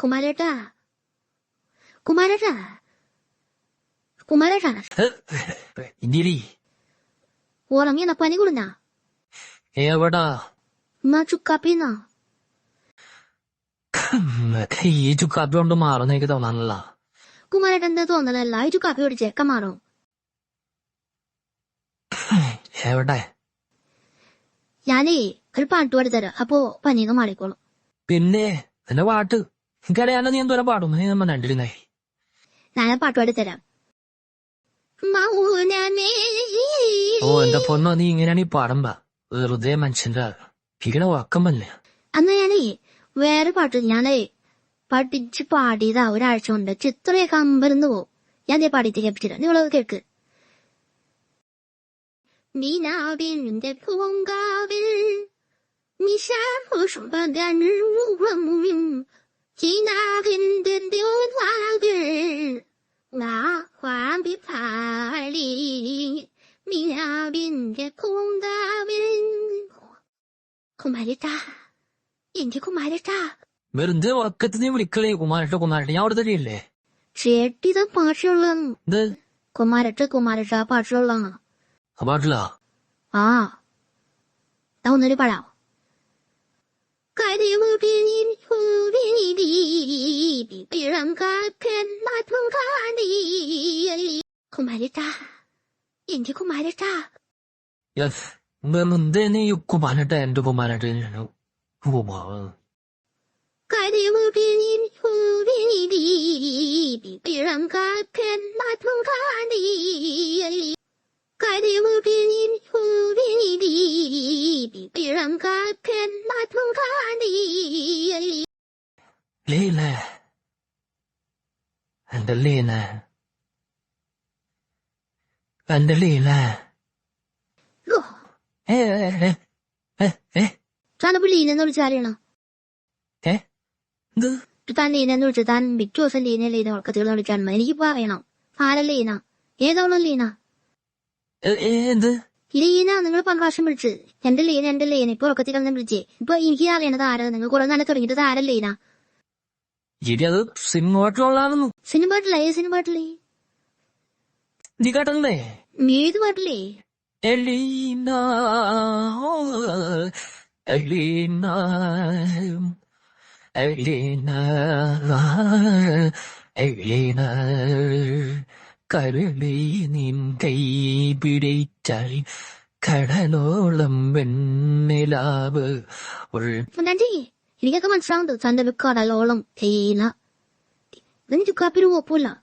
കുമാരേട്ടാ? കുമാരേട്ടാ? കുമാരേട്ടാ? ഉറങ്ങിയെന്ന പനി കൊടുന്നാ എവിടാ? ഉമ്മ ചുക്കാപ്പിന്നാ? ഈ ചുക്കാപ്പി കൊണ്ട് മാറുന്ന എനിക്ക് തോന്നാനല്ല. കുമാരേട്ടൻ എന്താ തോന്നലല്ല? ഈ ചുക്കാപ്പി കുടിച്ച് ചെക്ക മാറും എവിടെ? ഞാനേ ഒരു പാട്ട് പാടിത്തരാം അപ്പോ പനിയൊക്കെ മാറിക്കോളും. പിന്നെ എന്നെ പാട്ട്. എനിക്കറിയാലോ നീ എന്തോരം പാടും? നീ നമ്മ കണ്ടിരുന്നേ ഞാൻ ആ പാട്ട് പാടിത്തരാം മൗനമേ. ഓ എന്താ പൊന്നോ നീ ഇങ്ങനെയാണ് ഈ പാടുമ്പ? വെറുതെ മനുഷ്യന്റെ ഭീകര ഉറക്കം വല്ലേ അന്ന് ഞാനേ വേറെ പാട്ട് ഞാനേ പഠിച്ച് പാടിയതാ ഒരാഴ്ച കൊണ്ട് ചിത്രയൊക്കെ അമ്പരന്ന് പോവും. ഞാൻ ദേ പാടിയിട്ട് കേൾപ്പിച്ചില്ല നിങ്ങളത് കേൾക്ക്. 吉那片片丢花边那花别彩里，米那边的空大边，空白的炸，眼睛空白的炸。没人对我，可是你屋里可怜姑妈，这姑妈是养的这里谁地震发生了？那姑买的这姑买的啥发生了？发生了？啊，到我那里罢了。കരവ് പിന്നിൽ പൂവിനിടി പിറം കാപ്പൻ മാറ്റം കാണി കുമാരട്ട എന്റെ കുമാരട്ട യെസ് വെറുതെ കുമാരട്ട എന്റെ കുമാരട്ട കുമാ കരവ് പിന്നിൽ പൂവിനിടി പിറം കാപ്പൻ മാറ്റം കാണി കരവ് പിന്നിൽ പൂവിനിടി പിറം കാപ്പൻ മാറ്റം കാണി ലീല എന്റെ ലീല. ഓ. ഏ ഏ, ഏ, ഏ, ഏ, താനപ്പോ ലീനെന്ന് വിളിച്ചാറിയണോ ഏ, ഇത് താൻ ലീനെന്ന് വിളിച്ചു താൻ ബിഗ് ജോസ് ലീന ലീന ഉറക്കത്തിൽ മതി എനിക്ക് പറയണം ആര ലീന? ഏതോളം ലീന? ഏ, ഏ, എന്ത്? ലീന നിങ്ങൾ പല പ്രാവശ്യം വിളിച്ച്. എന്റെ ലീന എന്റെ ലീന. ഇപ്പൊ ഉറക്കത്തിൽ കിടന്ന് വിളിച്ചേ. ഇപ്പൊ എനിക്ക് അറിയണത് ആരാ? നിങ്ങൾ കുറെ നാളെ തുടങ്ങിയിട്ട് ആര ലീന? ഇരി അത് സിനിമ സിനിമ പാട്ടില്ല? ഏത് സിനിമ പാട്ടില്ലേ നീ കേട്ടല്ലേ ഏത് പാട്ടില്ലേ എലീന എലീന എലീന എലീന കരളി നിൻ കൈ പിടിച്ചാൽ കടലോളം വെണ്ണിലാവ് ഉൾ Ketika kawan serang tu, tanda beka dalam olong. nanti Dan itu kapir wapulah.